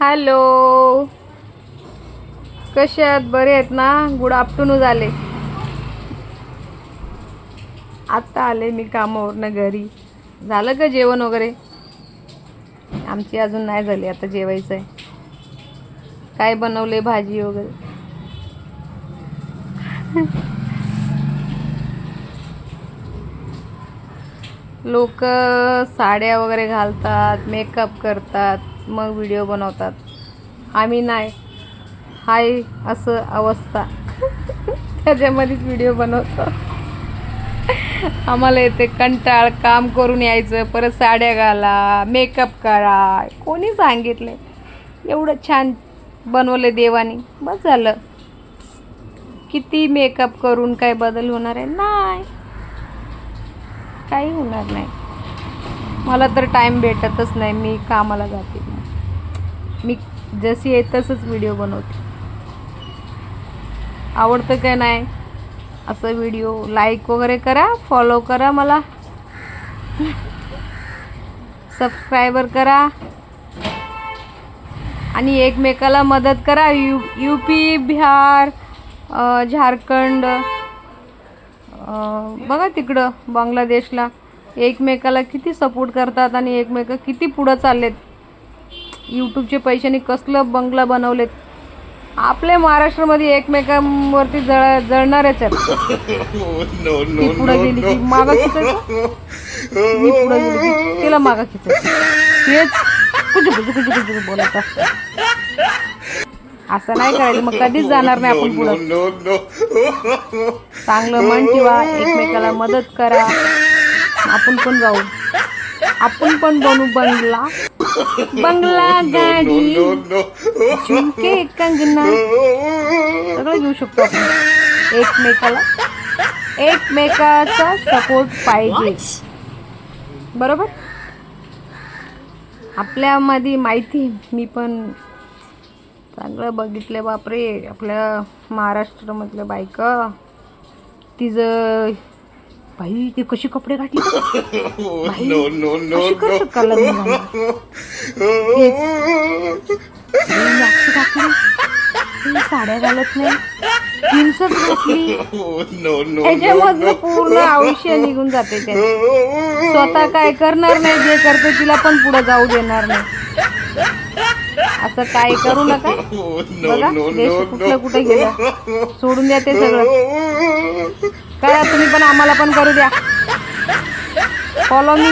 Hello. कसे आहात? बरे आहेत ना? गुड आफ्टरनून झाले. आत्ता आले मी कामावरनं घरी. झालं का जेवण वगैरे? आमची अजून नाही झाली आता जेवायचं आहे. काय बनवले भाजी वगैरे? लोक साड्या वगैरे घालतात मेकअप करतात मग व्हिडिओ बनवतात. आम्ही नाही. हाय असं अवस्था. त्याच्यामध्येच व्हिडिओ बनवतो. आम्हाला येते कंटाळ काम करून यायचं परत साड्या घाला मेकअप करा. कोणी सांगितलं? एवढं छान बनवलं देवानी. बस झालं. किती मेकअप करून काय बदल होणार आहे? नाही. काही होणार नाही. मला तर टाईम भेटतच नाही. मी कामाला जाते. मी जशी आहे तसंच व्हिडिओ बनवते. आवडतं काय नाही? असं व्हिडिओ लाईक वगैरे करा फॉलो करा मला. सबस्क्रायबर करा. आणि एकमेकाला मदत करा. U U P Bihar Jharkhand बघा तिकडं बांगलादेशला. एकमेकाला किती सपोर्ट करतात आणि एकमेक किती पुढं चाललेत. यूट्यूबचे पैशाने कसलं बंगला बनवलेत. आपल्या महाराष्ट्रामध्ये एकमेकांवरती जळ जळणारच आहेत. ती पुढं गेली की मागं खिचायचं मी पुढं गेली की तिला मागं खिचायचं हेच कुजू कुजू कुजू कुजू बोलत असतं असं नाही करायचं. मग कधीच जाणार नाही आपण पुढं. चांगलं मन ठेवा. एकमेकाला मदत करा. आपण पण जाऊ. आपण पण बनू बंगला. बंगला गाडी. झुमके कंगना. सगळं घेऊ शकतो आपण. एकमेकाला. एकमेकाचा सपोर्ट पाहिजे. बरोबर? आपल्यामध्ये माहिती मी पण चांगलं बघितलं बापरे. आपल्या महाराष्ट्रामधल्या बायका. तिचं बाई ती कशी कपडे घातली? बाई, No, no, no, कशी करतात का लग्न झाल्यावर? तेच. बाई, अशी घातली ती साड्या घालत नाही. जीन्सच घातली. ह्याच्यामधनं पूर्ण आयुष्य निघून जाते त्याचं स्वतः काय करणार नाही जे करते तिला पण पुढे जाऊ देणार नाही. असं काय करू नका. बघा देश कुठलं कुठे गेलं. सोडून द्या ते सगळं. करा तुम्ही पण आम्हाला पण करू द्या. Follow me